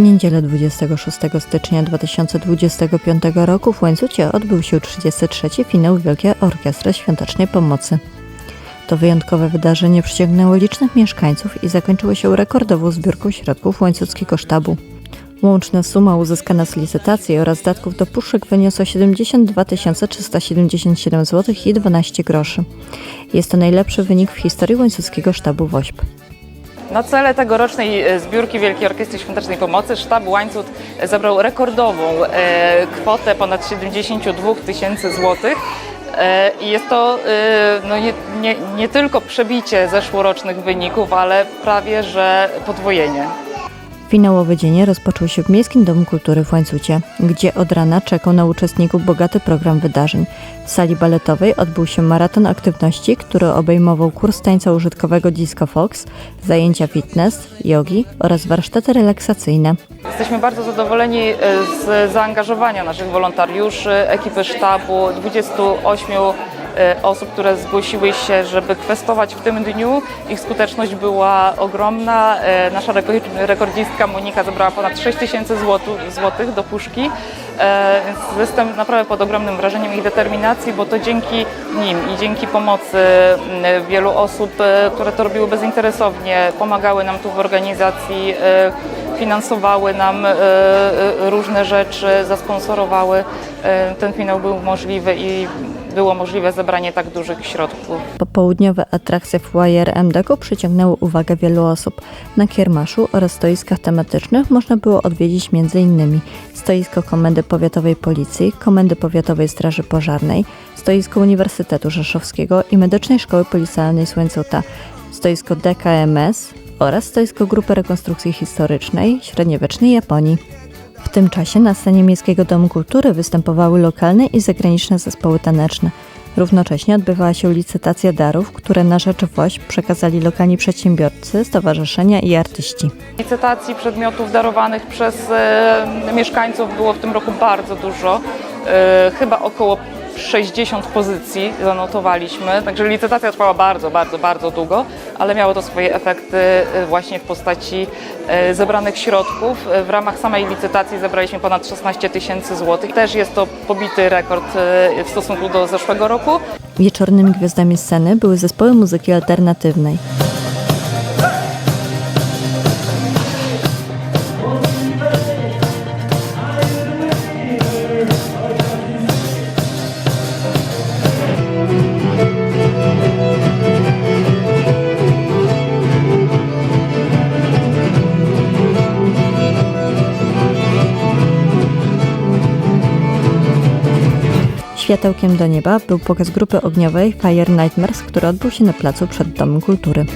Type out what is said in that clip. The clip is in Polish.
niedzielę 26 stycznia 2025 roku w Łańcucie odbył się 33. finał Wielkiej Orkiestry Świątecznej Pomocy. To wyjątkowe wydarzenie przyciągnęło licznych mieszkańców i zakończyło się rekordową zbiórką środków łańcuckiego sztabu. Łączna suma uzyskana z licytacji oraz datków do puszek wyniosła 72 377 zł i 12 groszy. Jest to najlepszy wynik w historii łańcuckiego sztabu WOŚP. Na cele tegorocznej e, zbiórki Wielkiej Orkiestry Świątecznej Pomocy sztab Łańcut zebrał rekordową e, kwotę ponad 72 tysięcy złotych. E, I jest to no nie, nie, nie tylko przebicie zeszłorocznych wyników, ale prawie że podwojenie. Finałowy dzień rozpoczął się w Miejskim Domu Kultury w Łańcucie, gdzie od rana czekał na uczestników bogaty program wydarzeń. W sali baletowej odbył się maraton aktywności, który obejmował kurs tańca użytkowego Disco Fox, zajęcia fitness, jogi oraz warsztaty relaksacyjne. Jesteśmy bardzo zadowoleni e, z zaangażowania naszych wolontariuszy, ekipy sztabu, 28 e, osób, które zgłosiły się, żeby kwestować w tym dniu. Ich skuteczność była ogromna. E, Nasza rekord- rekordzistka Monika zebrała ponad 6 tysięcy złotych do puszki. E, Więc jestem naprawdę pod ogromnym wrażeniem ich determinacji, bo to dzięki nim i dzięki pomocy m, wielu osób, które to robiły bezinteresownie, pomagały nam tu w organizacji, finansowały nam różne rzeczy, zasponsorowały. Ten finał był możliwy i było możliwe zebranie tak dużych środków. Popołudniowe atrakcje w Wire MDK przyciągnęły uwagę wielu osób. Na kiermaszu oraz stoiskach tematycznych można było odwiedzić m.in. stoisko Komendy Powiatowej Policji, Komendy Powiatowej Straży Pożarnej, stoisko Uniwersytetu Rzeszowskiego i Medycznej Szkoły Policyjnej z Łańcuta, stoisko DKMS oraz stoisko Grupy Rekonstrukcji Historycznej Średniowiecznej Japonii. W tym czasie na scenie Miejskiego Domu Kultury występowały lokalne i zagraniczne zespoły taneczne. Równocześnie odbywała się licytacja darów, które na rzecz WOŚP przekazali lokalni przedsiębiorcy, stowarzyszenia i artyści. Licytacji przedmiotów darowanych przez e, mieszkańców było w tym roku bardzo dużo. E, chyba około 60 pozycji zanotowaliśmy, także licytacja trwała bardzo, bardzo, bardzo długo, ale miało to swoje efekty e, właśnie w postaci e, zebranych środków. E, W ramach samej licytacji zebraliśmy ponad 16 tysięcy złotych. Też jest to pobity rekord w stosunku do zeszłego roku. Wieczornymi gwiazdami sceny były zespoły muzyki alternatywnej. Światełkiem do nieba był pokaz grupy ogniowej Fire Nightmares, który odbył się na placu przed Domem Kultury.